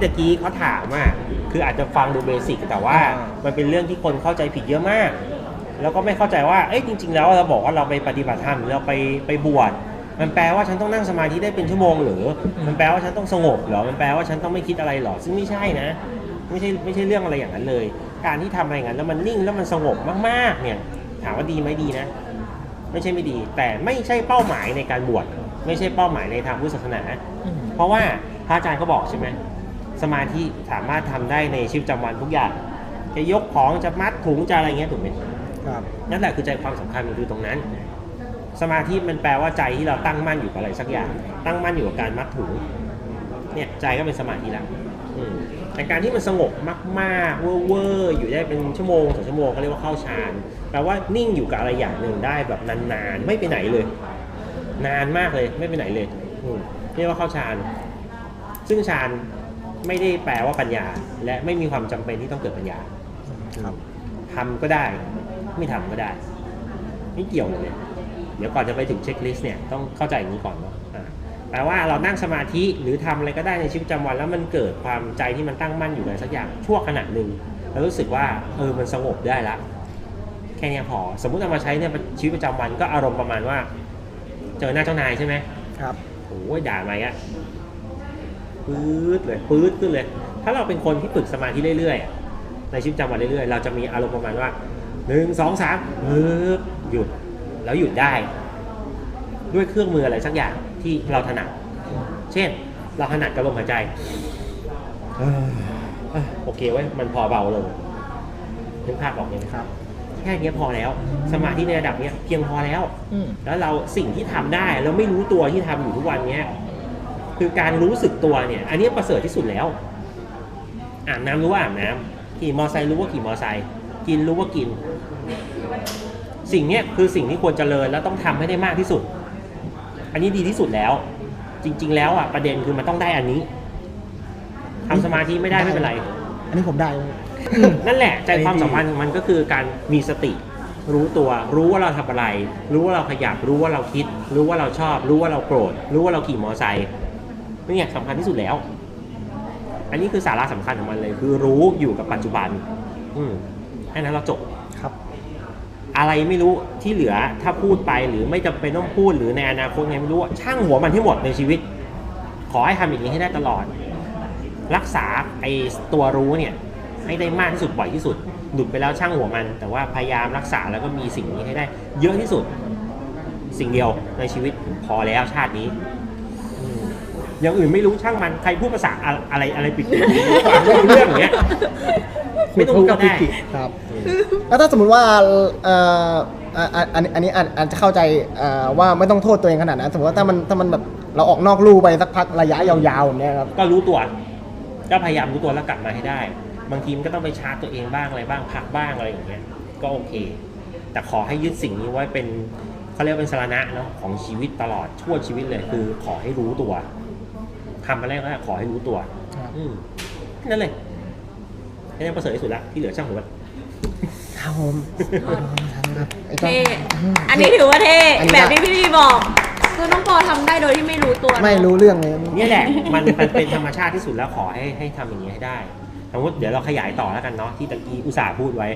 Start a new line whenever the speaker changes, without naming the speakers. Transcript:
ที่ตะกี้เขาถามอะคืออาจจะฟังดูเบสิกแต่ว่า
อ่า
มันเป็นเรื่องที่คนเข้าใจผิดเยอะมาก แล้วก็ไม่เข้าใจว่าเอ้ยจริง ๆ แล้วเราบอกว่าเราไปปฏิบัติธรรมหรือเราไปไปบวชมันแปลว่าฉันต้องนั่งสมาธิได้เป็นชั่วโมงหรือ มันแปลว่าฉันต้องสงบเหรอ มันแปลว่าฉันต้องไม่คิดอะไรหรอ ซึ่งไม่ใช่นะ ไม่ใช่ไม่ใช่เรื่องอะไรอย่างนั้นเลย การที่ทำอะไรอย่างนั้นแล้วมันนิ่งแล้วมันสงบมากๆ เนี่ย ถามว่าดีไหมดีนะ ไม่ใช่ไม่ดี แต่ไม่ใช่เป้าหมายในการบวช ไม่ใช่เป้าหมายในทางพุทธศาสนา
อืม
เพราะว่าพระอาจารย์ก็บอกใช่ไหม สมาธิสามารถทำได้ในชีวิตประจำวันทุกอย่าง จะยกของจะมัดถุงจะอะไรเงี้ยถูกไหม
ครับ
นั่นแหละคือใจความสำคัญมันคือตรงนั้น สมาธิมันแปลว่าใจที่เราตั้งมั่นอยู่กับอะไรสักอย่าง ตั้งมั่นอยู่กับการมัดถุงเนี่ยใจก็เป็นสมาธิละอืมแต่การที่มันสงบมากๆเวอร์ๆอยู่ได้เป็นชั่วโมงสองชั่วโมงเขาเรียกว่าเข้าฌานแปลว่านิ่งอยู่กับอะไรอย่างหนึ่งได้แบบนานๆ ไม่ไปไหนเลย นานมากเลยไม่ไปไหนเลยอืมเรียกว่าเข้าฌาน ซึ่งฌาน ไม่ได้แปลว่าปัญญา และไม่มีความจำเป็นที่ต้องเกิดปัญญา
ครับ
ทำก็ได้ ไม่ทำก็ได้ ไม่เกี่ยวเลยเดี๋ยวก่อนจะไปถึงเช็คลิสต์เนี่ยต้องเข้าใจอย่างนี้ก่อนเนาะอ่าแปลว่าเรานั่งสมาธิหรือทำอะไรก็ได้ในชีวิตประจำวัน แล้วมันเกิดความใจที่มันตั้งมั่นอยู่ในสักอย่างชั่วขณะหนึ่งแล้วรู้สึกว่าเออมันสงบได้ละแค่เนี้ยพอสมมุติเอามาใช้เนี่ยชีวิตประจำวันก็อารมณ์ประมาณว่า เจอหน้าเจ้านายใช่ไหม
ครับ
โอ้ยด่ามาอีกอะ ปื๊ดเลยปื๊ดขึ้นเลย ถ้าเราเป็นคนที่ฝึกสมาธิเรื่อยๆอะในชีวิตประจำวันเรื่อยๆ เราจะมีอารมณ์ประมาณว่าหนึ่งสองสามปึ๊บหยุดแล้วหยุดได้ ด้วยเครื่องมืออะไรสักอย่างที่เราถนัด เช่น เราถนัดกับลมหายใจเอ้ยเอ้ยโอเคเว้ยมันพอเบาลงนึกภาพออกไหมครับ แค่เนี้ยพอแล้ว สมาธิในระดับเนี้ยเพียงพอแล้ว
อืม
แล้วเราสิ่งที่ทำได้แล้วไม่รู้ตัวที่ทำอยู่ทุกวันเนี้ย คือการรู้สึกตัวเนี่ย อันนี้ประเสริฐที่สุดแล้วอาบน้ำรู้ว่าอาบน้ำขี่มอไซค์รู้ว่าขี่มอไซค์กินรู้ว่ากิน สิ่งเนี้ยคือสิ่งที่ควรเจริญแล้วต้องทำให้ได้มากที่สุด อันนี้ดีที่สุดแล้ว จริง ๆ แล้วอะประเด็นคือมันต้องได้อันนี้ทำสมาธิไม่ได้ไม่เป็นไร
อันนี้ผมได้
นั่นแหละใจความสัมพันธ์ของมันก็คือการมีสติ รู้ตัวรู้ว่าเราทำอะไร รู้ว่าเราขยับรู้ว่าเราคิด รู้ว่าเราชอบ รู้ว่าเราโกรธ รู้ว่าเราขี่มอไซค์ นี่สำคัญที่สุดแล้ว อันนี้คือสาระสำคัญของมันเลย คือรู้อยู่กับปัจจุบัน อืมแค่นั้นเราจบ
ครับ
อะไรไม่รู้ที่เหลือถ้าพูดไปหรือไม่จำเป็นต้องพูดหรือในอนาคตไงไม่รู้อะช่างหัวมันให้หมดในชีวิต ขอให้ทำอย่างนี้ให้ได้ตลอด รักษาไอ้ตัวรู้เนี่ยให้ได้มากที่สุดบ่อยที่สุด หลุดไปแล้วช่างหัวมัน แต่ว่าพยายามรักษาแล้วก็มีสิ่งนี้ให้ได้ เยอะที่สุด สิ่งเดียวในชีวิตพอแล้วชาตินี้อืม อย่างอื่นไม่รู้ช่างมันใครพูดภาษาอะอะไรอะไรปิดๆฟังไม่รู้เรื่องอย่างเงี้ยไม่ต้องพูดก็ได้
ครับแล้วถ้าสมมติว่าเอ่ออะอะอันนี้อันนี้อาจอาจจะเข้าใจเอ่อว่าไม่ต้องโทษตัวเองขนาดนั้นสมมติว่าถ้ามันถ้ามันแบบเราออกนอกลู่ไปสักพักระยะยาวๆแบบเนี้ยครับ
ก็รู้ตัวก็พยายามรู้ตัวแล้วกลับมาให้ได้ บางทีมันก็ต้องไปชาร์จตัวเองบ้างอะไรบ้างพักบ้างอะไรอย่างเงี้ยก็โอเค แต่ขอให้ยึดสิ่งนี้ไว้เป็นเขาเรียกว่าเป็นสารณะเนาะของชีวิตตลอดชั่วชีวิตเลยคือขอให้รู้ตัว ทำอะไรก็ได้ขอให้รู้ตัว
ครับ
อืมแค่นั่นเลยแค่นั้นประเสริฐที่สุดละที่เหลือช่างหัวมัน
ครับผมครับไอ้เจ้า
เท่อันนี้ถือว่าเท่
อันนี้
แบบที่พี่พี่บอกคือน้องปอทำได้โดยที่ไม่รู้ตัว
ไม่รู้เรื่องเลย
เนี่ยแหละมันมันเป็นธรรมชาติที่สุดแล้วขอให้ให้ทำอย่างนี้ให้ได้สมมติเดี๋ยวเราขยายต่อแล้วกันเนาะที่ตะกี้อุตส่าห์พูดไว้